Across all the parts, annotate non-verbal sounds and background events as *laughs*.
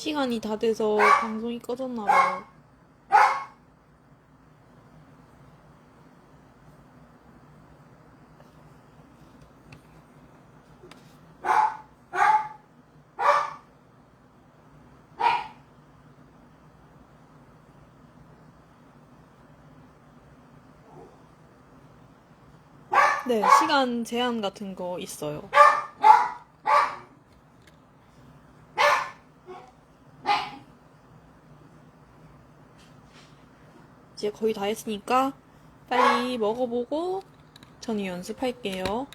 시간이 다 돼서 방송이 꺼졌나 봐요. 네, 시간 제한 같은 거 있어요. 이제 거의 다 했으니까 빨리 먹어보고 저는 연습할게요.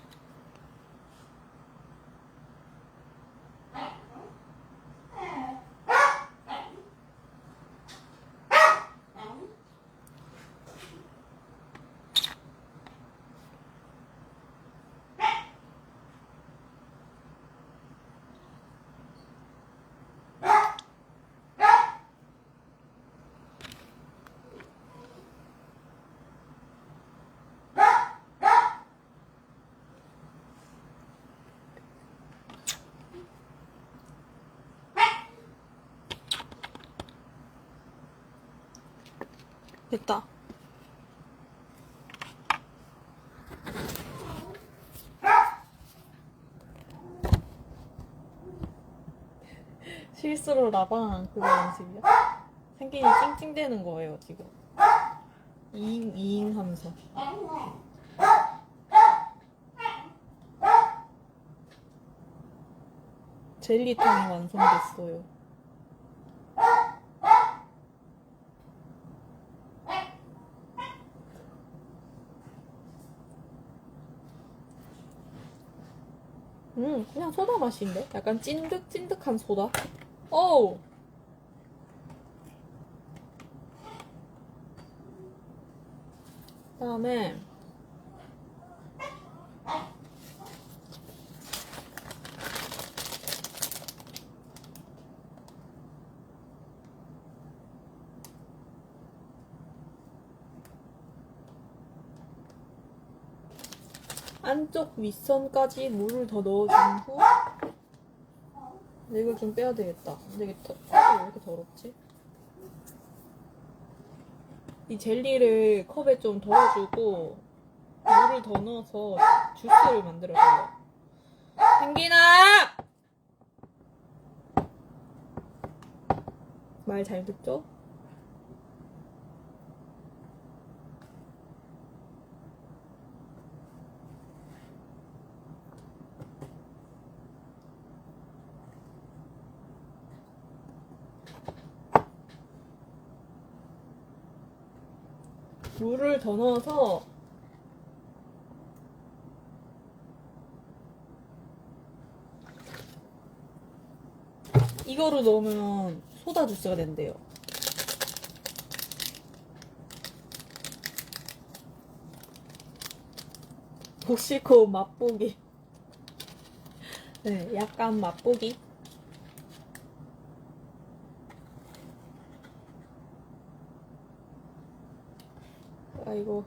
됐다. *laughs* 실수로 라방 그거 연습이야? 생긴이 찡찡대는 거예요, 지금. 이잉, 이잉 하면서. 젤리탕이 완성됐어요. 음, 그냥 소다 맛인데? 약간 찐득찐득한 소다? 어우! 그 다음에, 안쪽 윗선까지 물을 더 넣어준 후 근데 이걸 좀 빼야 되겠다. 근데 이게 더, 왜 이렇게 더럽지? 이 젤리를 컵에 좀 덜어주고 물을 더 넣어서 주스를 만들어줘요. 생기나! 말 잘 듣죠? 물을 더 넣어서 이거를 넣으면 소다 주스가 된대요. 복시코 맛보기. *laughs* 네, 약간 맛보기. 아이고.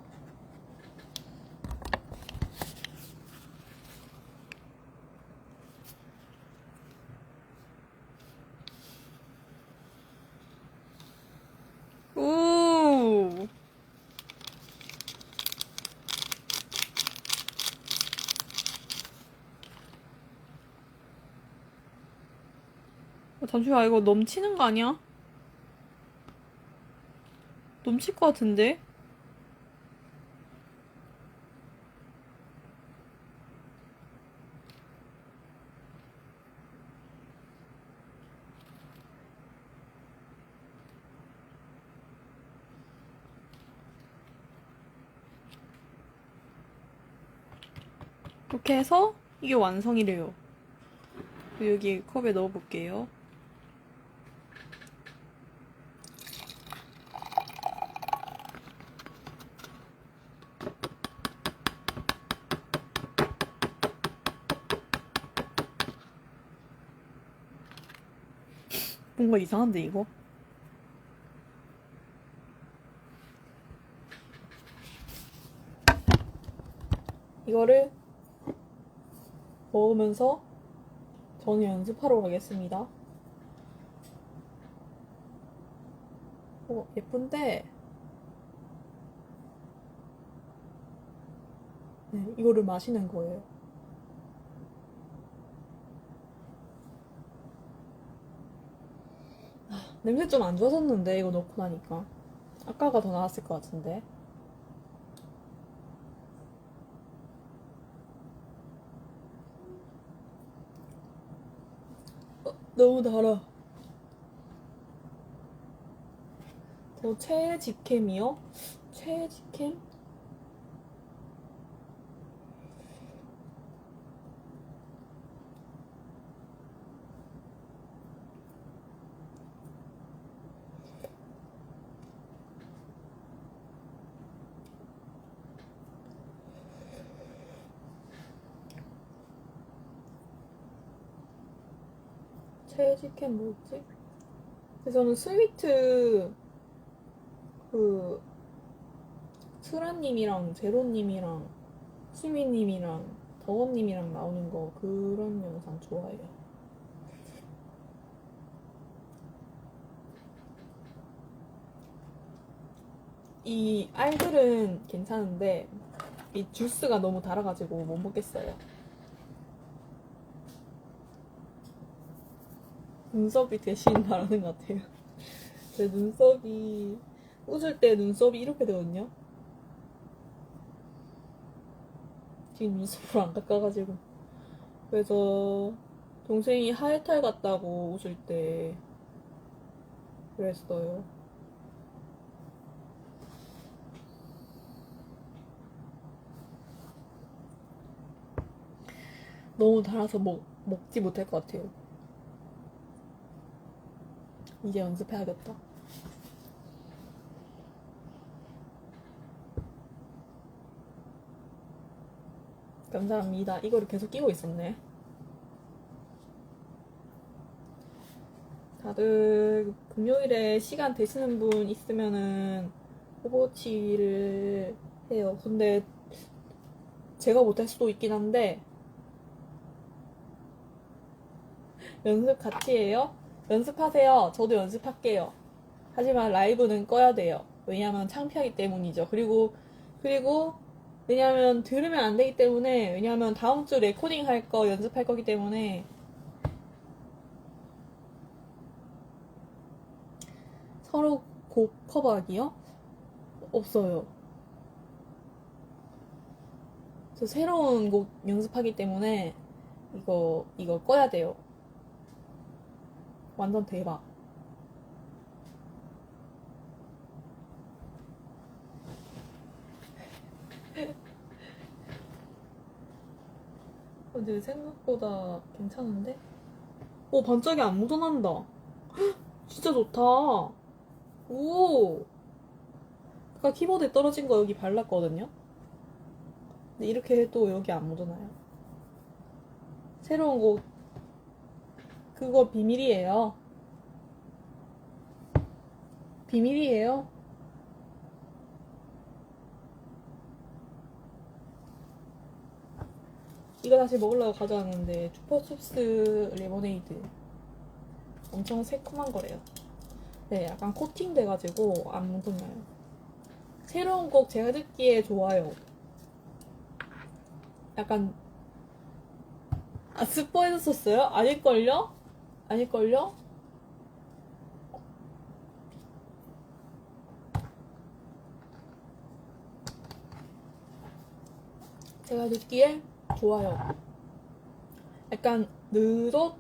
오. 어, 잠시만 이거 넘치는 거 아니야? 넘칠 것 같은데? 이렇게 해서 이게 완성이래요. 여기 컵에 넣어볼게요. 뭔가 이상한데 이거? 이거를 저으면서 저는 연습하러 가겠습니다. 오, 예쁜데 네, 이거를 마시는 거예요. 아, 냄새 좀 안 좋아졌는데 이거 넣고 나니까 아까가 더 나았을 것 같은데 너무 달아 저 최직캠이요? 최직캠? 최직캠 뭐였지? 그래서 저는 스위트 그 수라님이랑 제로님이랑 시미님이랑 덕원님이랑 나오는 거 그런 영상 좋아해요. 이 알들은 괜찮은데 이 주스가 너무 달아가지고 못 먹겠어요. 눈썹이 대신 달하는 것 같아요. 제 눈썹이 웃을 때 눈썹이 이렇게 되거든요. 지금 눈썹을 안 깎아가지고 그래서 동생이 하이탈 같다고 웃을 때 그랬어요. 너무 달아서 먹, 먹지 못할 것 같아요. 이제 연습해야겠다. 감사합니다. 이거를 계속 끼고 있었네. 다들 금요일에 시간 되시는 분 있으면은 오버워치를 해요. 근데 제가 못할 수도 있긴 한데 연습 같이 해요? 연습하세요. 저도 연습할게요. 하지만 라이브는 꺼야 돼요. 왜냐면 창피하기 때문이죠. 그리고 그리고 왜냐면 들으면 안 되기 때문에 왜냐면 다음 주 레코딩 할 거 연습할 거기 때문에 서로 곡 커버하기요? 없어요. 저 새로운 곡 연습하기 때문에 이거 이거 꺼야 돼요. 완전 대박. 근데 생각보다 괜찮은데? 오, 반짝이 안 묻어난다. 헉, *gasps* 진짜 좋다. 오! 아까 키보드에 떨어진 거 여기 발랐거든요? 근데 이렇게 해도 여기 안 묻어나요. 새로운 곡, 그거 비밀이에요. 비밀이에요. 이거 다시 먹으려고 가져왔는데 추퍼춥스 레모네이드 엄청 새콤한 거래요. 네, 약간 코팅 돼가지고 안 묻어나요. 새로운 곡 제가 듣기에 좋아요. 약간 아 스포해줬었어요? 아닐걸요? 아닐걸요? 제가 듣기에 좋아요. 약간 느덧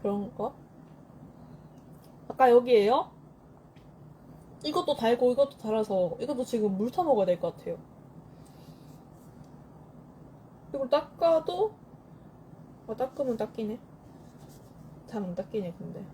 그런 거? 아까 여기에요? 이것도 달고 이것도 달아서 이것도 지금 물 타 먹어야 될 것 같아요. 이걸 닦아도 아 닦으면 닦이네. 잘 안 닦이네 근데.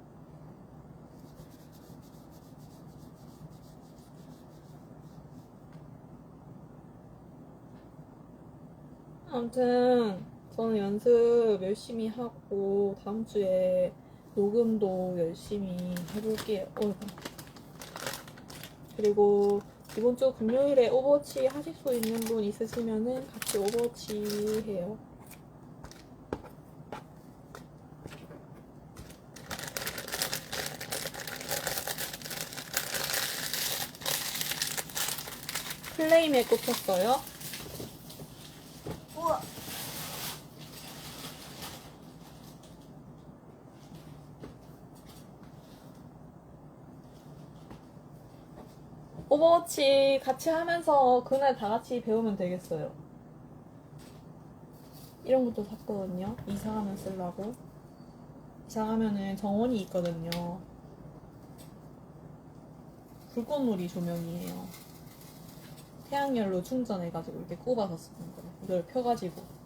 아무튼 저는 연습 열심히 하고 다음 주에 녹음도 열심히 해볼게요. 어, 그리고 이번 주 금요일에 오버워치 하실 수 있는 분 있으시면은 같이 오버워치 해요. 플레임에 꽂혔어요. 같이 하면서 그날 다 같이 배우면 되겠어요. 이런 것도 샀거든요. 이사하면 쓰려고. 이사하면은 정원이 있거든요. 불꽃놀이 조명이에요. 태양열로 충전해가지고 이렇게 꼽아서 쓰는 거예요. 이걸 펴가지고.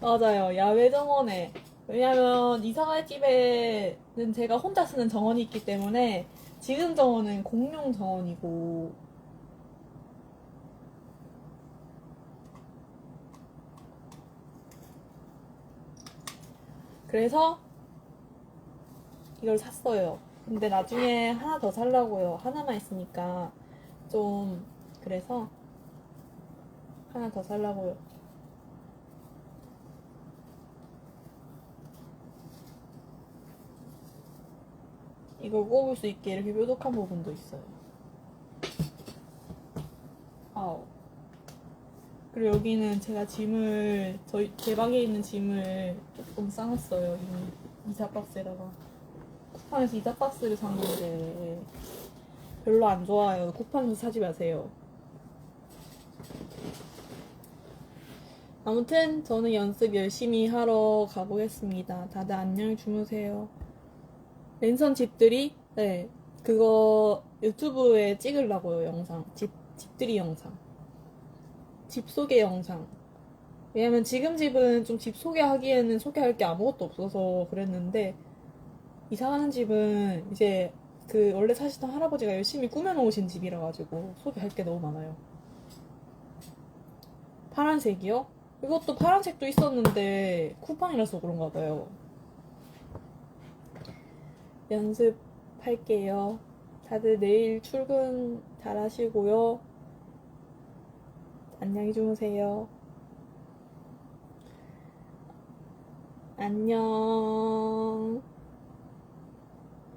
맞아요. 야외 정원에. 왜냐면 이사갈 집에는 제가 혼자 쓰는 정원이 있기 때문에 지금 정원은 공용 정원이고 그래서 이걸 샀어요. 근데 나중에 하나 더 살라고요. 하나만 있으니까 좀 그래서 하나 더 살라고요. 이걸 꼽을 수 있게 이렇게 뾰족한 부분도 있어요. 아우. 그리고 여기는 제가 짐을 저희 제 방에 있는 짐을 조금 싸놨어요. 이 이사 박스에다가 쿠팡에서 이사 박스를 샀는데 별로 안 좋아요. 쿠팡에서 사지 마세요. 아무튼 저는 연습 열심히 하러 가보겠습니다. 다들 안녕히 주무세요. 랜선 집들이 네 그거 유튜브에 찍으려고요 영상. 집 집들이 영상. 집 소개 영상. 왜냐면 지금 집은 좀 집 소개하기에는 소개할 게 아무것도 없어서 그랬는데 이사 가는 집은 이제 그 원래 사시던 할아버지가 열심히 꾸며놓으신 집이라 가지고 소개할 게 너무 많아요. 파란색이요? 이것도 파란색도 있었는데 쿠팡이라서 그런가 봐요 연습할게요. 다들 내일 출근 잘 하시고요. 안녕히 주무세요. 안녕.